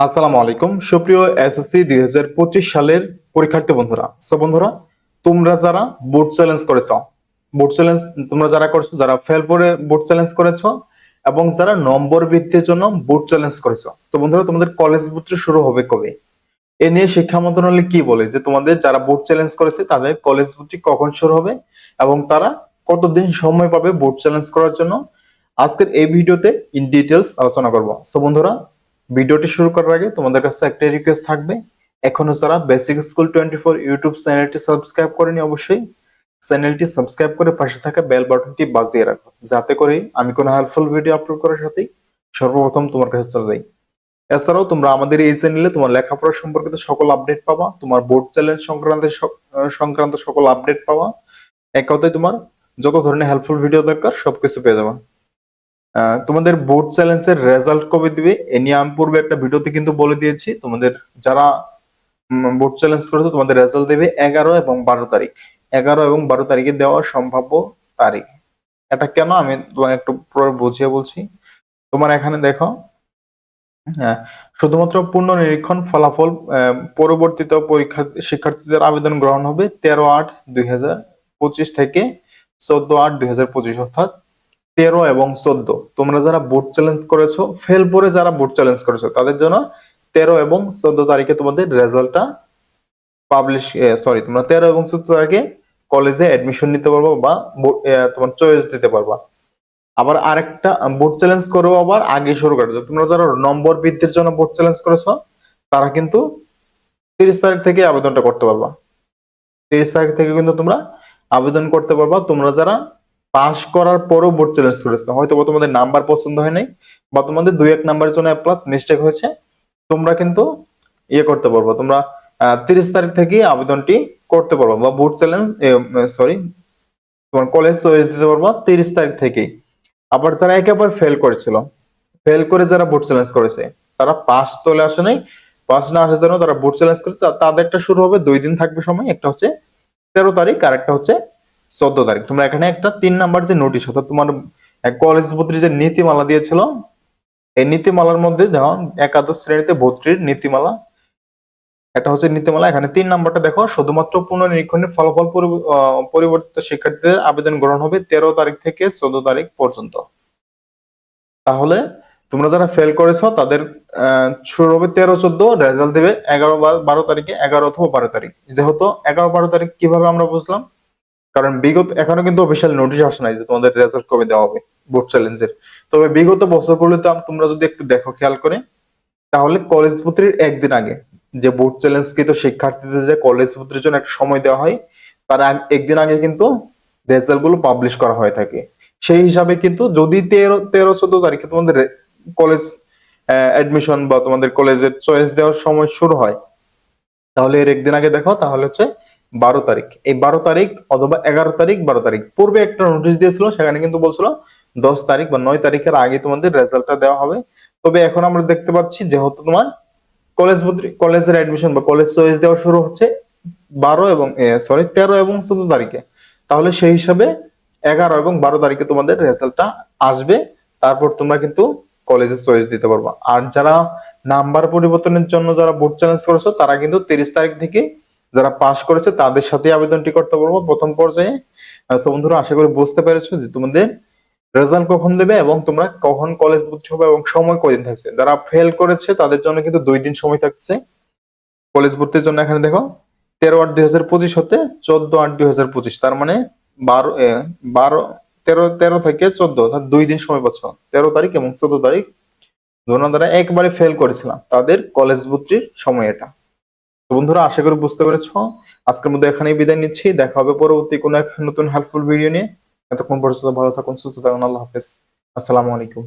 আসসালামু আলাইকুম। সুপ্রিয় এসএসসি দুই হাজার পঁচিশ সালের পরীক্ষার্থী বন্ধুরা, সো বন্ধুরা, তোমরা যারা বোর্ড চ্যালেঞ্জ করেছ বোর্ড চ্যালেঞ্জ তোমরা যারা করছ, যারা ফেল করে বোর্ড চ্যালেঞ্জ করেছ, এবং যারা নম্বর ভিত্তির জন্য বোর্ড চ্যালেঞ্জ করেছ, তো বন্ধুরা, তোমাদের কলেজ ভর্তি শুরু হবে কবে? এ নিয়ে শিক্ষা মন্ত্রণালয় কি বলে? যে তোমাদের যারা বোর্ড চ্যালেঞ্জ করেছে, তাদের কলেজ ভর্তি কখন শুরু হবে, এবং তারা কতদিন সময় পাবে বোর্ড চ্যালেঞ্জ করার জন্য? আজকের এই ভিডিওতে ইন ডিটেলস আলোচনা করব। সো বন্ধুরা ভিডিওটি শুরু করার আগে তোমাদের কাছে একটাই রিকোয়েস্ট থাকবে। এখনও যারা basic school twenty four YouTube চ্যানেলটি সাবস্ক্রাইব করেনি অবশ্যই চ্যানেলটি সাবস্ক্রাইব করে পাশে থাকা বেল বাটনটি বাজিয়ে রাখো। যাতে করে আমি কোনো হেল্পফুল ভিডিও আপলোড করার সাথেই সর্বপ্রথম তোমার কাছে চলে যাই। এছাড়াও তোমরা আমাদের এই চ্যানেলে তোমার লেখাপড়া সম্পর্কিত সকল আপডেট পাবা, তোমার বোর্ড চ্যালেঞ্জ সংক্রান্ত সংক্রান্ত সকল আপডেট পাবা। এক কথায় তোমার যত ধরনের হেল্পফুল ভিডিও দরকার সবকিছু পেয়ে যাবা। তোমাদের বোর্ড চ্যালেঞ্জের রেজাল্ট কবে দিবে? এ নিয়ে আমি পূর্বে একটা ভিডিওতে কিন্তু বলে দিয়েছি। তোমাদের যারা বোর্ড চ্যালেঞ্জ করেছে, তোমাদের রেজাল্ট দেবে এগারো এবং বারো তারিখ। এগারো এবং বারো তারিখে দেওয়া সম্ভাব্য তারিখ। এটা কেন? আমি তোমাকে একটু পুরো বুঝিয়ে বলছি। তোমার এখানে দেখো হ্যাঁ শুধুমাত্র পূর্ণ নিরীক্ষণ ফলাফল পরবর্তীতে পরীক্ষা, শিক্ষার্থীদের আবেদন গ্রহণ হবে তেরো আট দুই থেকে চোদ্দ আট দুই অর্থাৎ তেরো এবং চোদ্দ। তোমরা যারা বোর্ড চ্যালেঞ্জ করেছ ফেল করে যারা বোর্ড চ্যালেঞ্জ করেছ, তাদের জন্য তেরো এবং চোদ্দ তারিখে তোমাদের রেজাল্টটা পাবলিশ সরি তোমরা তেরো এবং চোদ্দ তারিখে কলেজে অ্যাডমিশন নিতে পারবা বা তোমার চয়েস দিতে পারবা। আবার আরেকটা বোর্ড চ্যালেঞ্জ করেও আবার আগে শুরু করেছ তোমরা যারা নম্বর বৃদ্ধির জন্য বোর্ড চ্যালেঞ্জ করেছ, তারা কিন্তু তিরিশ তারিখ থেকে আবেদনটা করতে পারবা। তিরিশ তারিখ থেকে কিন্তু তোমরা আবেদন করতে পারবা। তোমরা যারা পাস করার পরও বোর্ড চ্যালেঞ্জ করেছ হয়তো বা তোমাদের নাম্বার পছন্দ হয় নাই বা তোমাদের দুই এক নাম্বারের জন্য প্লাস মিস্টেক হয়েছে। তোমরা কিন্তু ইয়ে করতে পারব। তোমরা তিরিশ তারিখ থেকে আবেদনটি করতে পারব বা বোর্ড চ্যালেঞ্জ সরি তোমার কলেজ চয়েস দিতে পারব তিরিশ তারিখ থেকেই। আবার যারা একেবারে ফেল করেছিল ফেল করে যারা বোর্ড চ্যালেঞ্জ করেছে, তারা পাস চলে আসে নাই। পাস না আসার জন্য তারা বোর্ড চ্যালেঞ্জ করে তাদেরটা শুরু হবে, দুই দিন থাকবে সময়। একটা হচ্ছে তেরো তারিখ আর একটা হচ্ছে চোদ্দ তারিখ। তোমরা এখানে একটা তিন নাম্বার যে নোটিশ অর্থাৎ তোমার কলেজ ভর্তির যে নীতিমালা দিয়েছিল, এই নীতিমালার মধ্যে যেমন একাদশ শ্রেণীতে ভর্তির নীতিমালা। এটা হচ্ছে নীতিমালা। এখানে তিন নাম্বারটা দেখো, শুধুমাত্র পুনর্নিরীক্ষণের ফলাফল পরিব- পরিবর্তিত শিক্ষার্থীদের আবেদন গ্রহণ হবে তেরো তারিখ থেকে চোদ্দ তারিখ পর্যন্ত। তাহলে, তোমরা যারা ফেল করেছ, তাদের শুরু হবে তেরো, চোদ্দ রেজাল্ট দেবে এগারো বারো তারিখে, এগারো অথবা বারো তারিখ। যেহেতু এগারো, বারো তারিখ কীভাবে আমরা বুঝলাম? কারণ বিগত, এখনও কিন্তু অফিসিয়াল নোটিশ আসে নাই যে তোমাদের রেজাল্ট কবে দেওয়া হবে বোর্ড চ্যালেঞ্জের তবে বিগত বছরগুলোতে তোমরা যদি একটু দেখো, খেয়াল করে, তাহলে কলেজ ভর্তির একদিন আগে যে বোর্ড চ্যালেঞ্জ কৃত শিক্ষার্থীদের যে কলেজ ভর্তির জন্য একটা সময় দেওয়া হয়, তার একদিন আগে কিন্তু রেজাল্টগুলো পাবলিশ করা হয়ে থাকে। সেই হিসাবে কিন্তু যদি তেরো তেরো, চোদ্দ তারিখে তোমাদের কলেজ অ্যাডমিশন বা তোমাদের কলেজের চয়েস দেওয়ার সময় শুরু হয়, তাহলে এর একদিন আগে দেখো, তাহলে হচ্ছে বারো তারিখ। এই বারো তারিখ অথবা এগারো তারিখ, বারো তারিখ। পূর্বে একটা নোটিশ দিয়েছিল, সেখানে কিন্তু বলছিল দশ তারিখ বা নয় তারিখের আগে তোমাদের রেজাল্টটা দেওয়া হবে। তবে এখন আমরা দেখতে পাচ্ছি যেহেতু তোমার কলেজ কলেজের অ্যাডমিশন বা কলেজ চয়েস দেওয়া শুরু হচ্ছে বারো এবং সরি তেরো এবং চোদ্দ তারিখে। তাহলে সেই হিসাবে এগারো এবং বারো তারিখে তোমাদের রেজাল্টটা আসবে। তারপর তোমরা কিন্তু কলেজে চয়েস দিতে পারবা। আর যারা নাম্বার পরিবর্তনের জন্য যারা বোর্ড চ্যালেঞ্জ করেছ, তারা কিন্তু তিরিশ তারিখ থেকে যারা পাশ করেছে, তাদের সাথে আবেদনটি করতে পারব প্রথম পর্যায়ে তো বন্ধুরা, আশা করি বুঝতে পেরেছ যে তোমাদের রেজাল্ট কখন দেবে এবং তোমরা কখন কলেজ ভর্তি হবে এবং সময় কয়দিন থাকছে। যারা ফেল করেছে, তাদের জন্য কিন্তু দুই দিন সময় থাকছে। কলেজ ভর্তির জন্য এখানে দেখো, তেরো আট দুই হাজার পঁচিশ হতে চোদ্দ আট দুই হাজার পঁচিশ, তার মানে বারো বারো, তেরো তেরো থেকে চোদ্দ, অর্থাৎ দুই দিন সময় পাচ্ছ। তেরো তারিখ এবং চোদ্দ তারিখ ধরুন যারা একবারে ফেল করেছিলাম, তাদের কলেজ ভর্তির সময় এটা। বন্ধুরা, আশা করি বুঝতে পেরেছ। আজকের মধ্যে এখানেই বিদায় নিচ্ছি। দেখা হবে পরবর্তী কোনো এক নতুন হেল্পফুল ভিডিও নিয়ে। এতক্ষণ পর্যন্ত ভালো থাকুন, সুস্থ থাকুন। আল্লাহ হাফেজ। আসসালামু আলাইকুম।